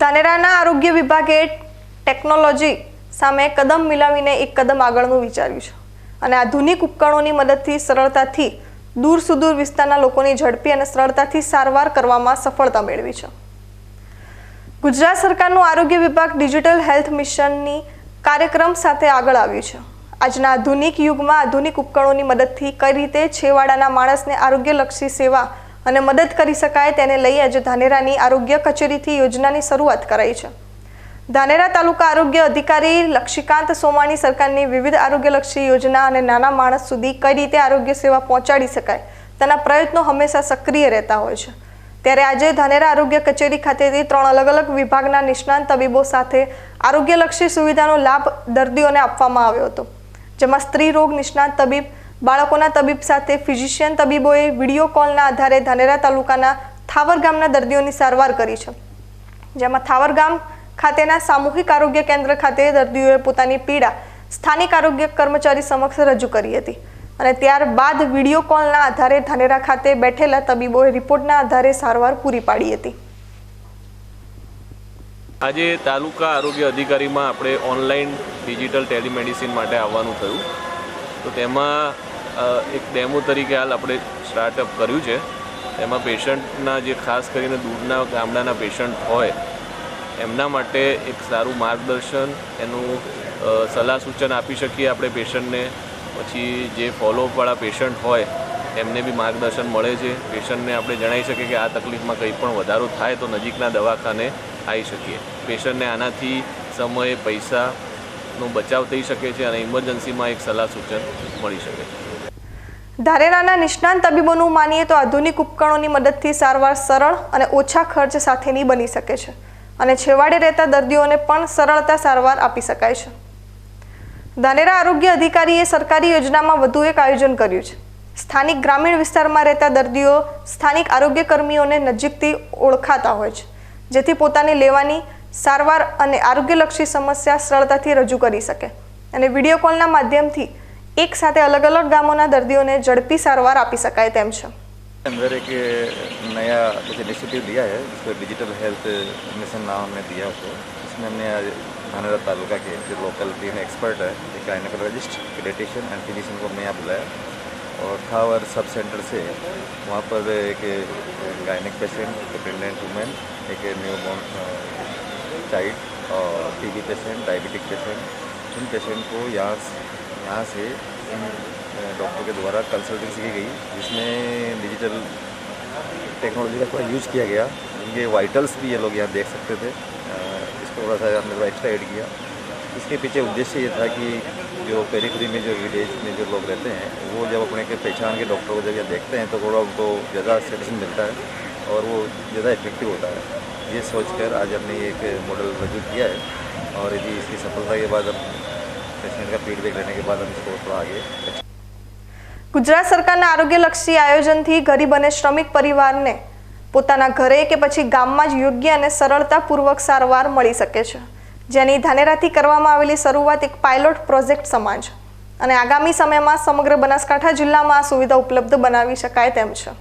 ધાનેરાના આરોગ્ય વિભાગે ટેકનોલોજી સામે કદમ મિલાવીને એક કદમ આગળનું વિચાર્યું છે. અને આધુનિક ઉપકરણોની મદદથી સરળતાથી દૂર સુદૂર વિસ્તારના લોકોની ઝડપી અને સરળતાથી સારવાર કરવામાં સફળતા મેળવી છે. ગુજરાત સરકારનું આરોગ્ય વિભાગ ડિજિટલ હેલ્થ મિશનની કાર્યક્રમ સાથે આગળ આવ્યું છે. આજના આધુનિક યુગમાં આધુનિક ઉપકરણોની મદદથી કઈ રીતે છેવાડાના માણસને આરોગ્યલક્ષી સેવા અને મદદ કરી શકાય તેને લઈ આજે ધાનેરાની આરોગ્ય કચેરીથી યોજનાની શરૂઆત કરાઈ છે. ધાનેરા તાલુકા આરોગ્ય અધિકારી લક્ષીકાંત સોમાણી સરકારની વિવિધ આરોગ્યલક્ષી યોજના અને નાના માણસ સુધી કઈ રીતે આરોગ્ય સેવા પહોંચાડી શકાય તેના પ્રયત્નો હંમેશા સક્રિય રહેતા હોય છે. ત્યારે આજે ધાનેરા આરોગ્ય કચેરી ખાતેથી ત્રણ અલગ અલગ વિભાગના નિષ્ણાંત તબીબો સાથે આરોગ્યલક્ષી સુવિધાનો લાભ દર્દીઓને આપવામાં આવ્યો હતો, જેમાં સ્ત્રી રોગ નિષ્ણાંત તબીબ બાળકોના તબીબ સાથે ફિઝિશિયન તબીબોએ વીડિયો કોલના આધારે ધાનેરા તાલુકાના થાવર ગામના દર્દીઓની સારવાર કરી છે. જેમાં થાવર ગામ ખાતેના સામૂહિક આરોગ્ય કેન્દ્ર ખાતે દર્દીઓએ પોતાની પીડા સ્થાનિક આરોગ્ય કર્મચારી સમક્ષ રજૂ કરી હતી. અને ત્યારબાદ વીડિયો કોલના આધારે ધાનેરા ખાતે બેઠેલા તબીબોએ રિપોર્ટના આધારે સારવાર પૂરી પાડી હતી. આજે તાલુકા આરોગ્ય અધિકારીમાં આપણે ઓનલાઈન ડિજિટલ ટેલિમેડિસિન માટે આવવાનું થયું. તો તેમાં એક ડેમો તરીકે હાલ આપણે સ્ટાર્ટઅપ કર્યું છે. તેમાં પેશન્ટના જે ખાસ કરીને દૂરના ગામડાના પેશન્ટ હોય, એમના માટે એક સારું માર્ગદર્શન, એનું સલાહ સૂચન આપી શકીએ આપણે પેશન્ટને. પછી જે ફોલોઅપવાળા પેશન્ટ હોય, એમને બી માર્ગદર્શન મળે છે. પેશન્ટને આપણે જણાવી શકીએ કે આ તકલીફમાં કંઈ પણ વધારો થાય તો નજીકના દવાખાને આવી શકીએ. પેશન્ટને આનાથી સમય પૈસાનો બચાવ થઈ શકે છે અને ઇમરજન્સીમાં એક સલાહ સૂચન મળી શકે છે. ધારેરાના નિષ્ણાંત તબીબોનું માનીએ તો આધુનિક ઉપકરણોની મદદથી સારવાર સરળ અને ઓછા ખર્ચ સાથેની બની શકે છે અને છેવાડે રહેતા દર્દીઓને પણ સરળતા સારવાર આપી શકાય છે. ધાનેરા આરોગ્ય અધિકારીએ સરકારી યોજનામાં વધુ એક આયોજન કર્યું છે. સ્થાનિક ગ્રામીણ વિસ્તારમાં રહેતા દર્દીઓ સ્થાનિક આરોગ્ય કર્મીઓને નજીકથી ઓળખાતા હોય છે, જેથી પોતાની લેવાની સારવાર અને આરોગ્યલક્ષી સમસ્યા સરળતાથી રજૂ કરી શકે અને વિડીયો કોલના માધ્યમથી એક સાથે અલગ અલગ ગામોના દર્દીઓને ઝડપી સારવાર આપી શકાય તેમ છે अंदर एक नया कुछ इनिशिएटिव दिया है जिसको डिजिटल हेल्थ मिशन नाम हमने दिया उसको इसमें हमने आज धानेरा तालुका के जो लोकल तीन एक्सपर्ट है एक गायनकोलॉजिस्ट पीडियाट्रिशियन एंड फिजिशियन को हमने यहाँ बुलाया और थावर सब सेंटर से वहाँ पर एक गायनिक पेशेंट प्रेगनेंट वुमेन एक न्यू बॉर्न चाइल्ड और टीबी पेशेंट डायबिटिक पेशेंट इन पेशेंट को यहाँ यहाँ से इन डॉक्टर के द्वारा कंसल्टेंसी की गई, जिसमें डिजिटल टेक्नोलॉजी का थोड़ा यूज़ किया गया। इनके वाइटल्स भी ये लोग यहाँ देख सकते थे। इसको थोड़ा सा हमने थोड़ा एक्स्ट्रा ऐड किया। इसके पीछे उद्देश्य ये था कि जो पेरीफ्री में जो विलेज में जो लोग रहते हैं, वो जब अपने के पहचान के डॉक्टर को जब ये देखते हैं तो थोड़ा उनको ज़्यादा सेटिस्फेक्शन मिलता है और वो ज़्यादा इफ़ेक्टिव होता है। ये सोचकर आज हमने ये एक मॉडल रजू किया है और यदि इसकी सफलता के बाद हम पेशेंट का फीडबैक लेने के बाद हम इसको थोड़ा आगे ગુજરાત સરકારના આરોગ્યલક્ષી આયોજનથી ગરીબ અને શ્રમિક પરિવારને પોતાના ઘરે કે પછી ગામમાં જ યોગ્ય અને સરળતાપૂર્વક સારવાર મળી શકે છે જેની ધાનેરાથી કરવામાં આવેલી શરૂઆત એક પાયલોટ પ્રોજેક્ટ સમાન છે અને આગામી સમયમાં સમગ્ર બનાસકાંઠા જિલ્લામાં આ સુવિધા ઉપલબ્ધ બનાવી શકાય તેમ છે